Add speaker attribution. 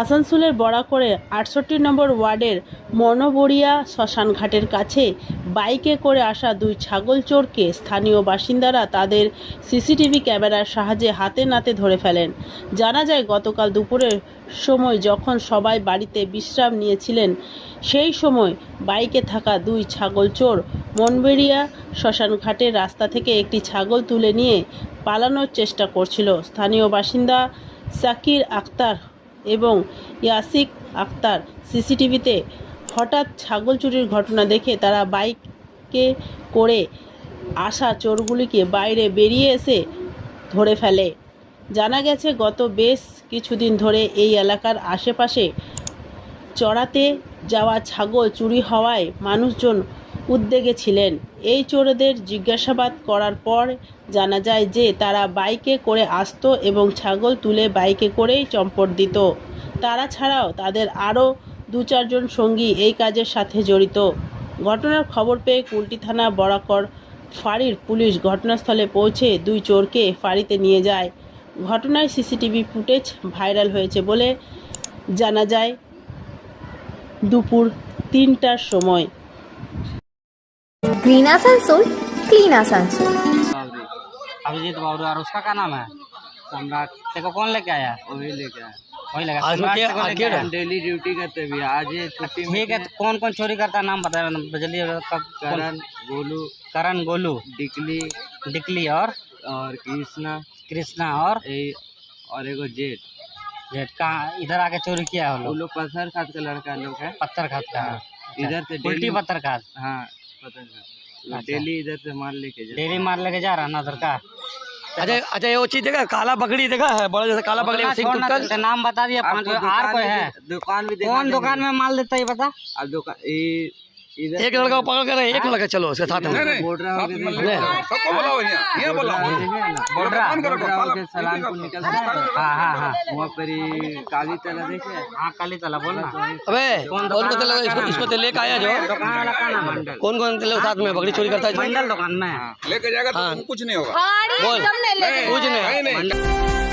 Speaker 1: আসানসোলের বরাকরে আটষট্টি নম্বর ওয়ার্ডের মনোবরিয়া শ্মশানঘাটের কাছে বাইকে করে আসা দুই ছাগল চোরকে স্থানীয় বাসিন্দারা তাদের সিসিটিভি ক্যামেরার সাহায্যে হাতে নাতে ধরে ফেলেন। জানা যায়, গতকাল দুপুরের সময় যখন সবাই বাড়িতে বিশ্রাম নিয়েছিলেন, সেই সময় বাইকে থাকা দুই ছাগল চোর মনবেরিয়া শ্মশানঘাটের রাস্তা থেকে একটি ছাগল তুলে নিয়ে পালানোর চেষ্টা করছিল। স্থানীয় বাসিন্দা সাকির আক্তার এবং ইয়াসিক আক্তার সিসিটিভিতে হঠাৎ ছাগল চুরির ঘটনা দেখে তারা বাইকে করে আসা চোরগুলিকে বাইরে বেরিয়ে এসে ধরে ফেলে। জানা গেছে, গত বেশ কিছুদিন ধরে এই এলাকার আশেপাশে চড়াতে যাওয়া ছাগল চুরি হওয়ায় মানুষজন উদ্বেগে ছিলেন। এই চোরদের জিজ্ঞাসাবাদ করার পর জানা যায় যে, তারা বাইকে করে আসতো এবং ছাগল তুলে বাইকে করেই চম্পট দিত। তারা ছাড়াও তাদের আরও দু চারজন সঙ্গী এই কাজের সাথে জড়িত। ঘটনার খবর পেয়ে কুলটি থানা বরাকর ফাঁড়ির পুলিশ ঘটনাস্থলে পৌঁছে দুই চোরকে ফাঁড়িতে নিয়ে যায়। ঘটনায় সিসিটিভি ফুটেজ ভাইরাল হয়েছে বলে জানা যায়। দুপুর তিনটার সময়
Speaker 2: ग्रीन आसनसोल क्लीन आसनसोल
Speaker 3: अभिजीत बावरी और उसका क्या नाम है? सम्राट तेको कौन लेके आया?
Speaker 4: वही लेके आया।
Speaker 3: वही लगा?
Speaker 4: डेली ड्यूटी करते भी आज ये छुट्टी
Speaker 3: ठीक है तो कौन कौन चोरी करता है? नाम बता जल्दी कब
Speaker 4: करण गोलू।
Speaker 3: करण गोलू।
Speaker 4: डिकली।
Speaker 3: डिकली और?
Speaker 4: और कृष्णा।
Speaker 3: कृष्णा और?
Speaker 4: ए और एगो जेट
Speaker 3: कहाँ? इधर आके चोरी किया है लोग।
Speaker 4: पत्थर खाद का लड़का लोग है।
Speaker 3: पत्थर खाद का।
Speaker 4: इधर से
Speaker 3: उल्टी
Speaker 4: डेली
Speaker 3: पत्थर खाद
Speaker 4: हाँ। डेली इधर से माल लेके जा
Speaker 3: डेली माल लेके जा रहा है ना उधर का?
Speaker 5: अच्छा अच्छा ये वो चीज़ देखा काला बकड़ी देखा है बड़ा जैसे काला
Speaker 3: बकड़ी
Speaker 5: सिंह
Speaker 3: छोड़ना, तो नाम बता दिया पाँच आर
Speaker 4: दुकान
Speaker 3: कोई
Speaker 4: भी
Speaker 3: है।
Speaker 4: दुकान भी
Speaker 3: कौन दुकान में माल देता है ये बता?
Speaker 4: अब दुकान
Speaker 5: एक लड़का पकड़ कर एक लड़का चलो उसके साथ में।
Speaker 4: हो के हो है
Speaker 3: हाँ हाँ। हाँ
Speaker 4: वहाँ पर काली तला देखे।
Speaker 3: हाँ काली तला बोल
Speaker 5: अबे कौन कौन को तेरे इसको इसको तो लेके आया जो।
Speaker 3: है
Speaker 5: कौन कौन तेरे साथ में बकरी चोरी करता है
Speaker 3: मंडल दुकान में।
Speaker 6: लेके जाएगा
Speaker 5: हाँ।
Speaker 6: तो कुछ नहीं होगा।
Speaker 5: बोल। कुछ
Speaker 6: नहीं।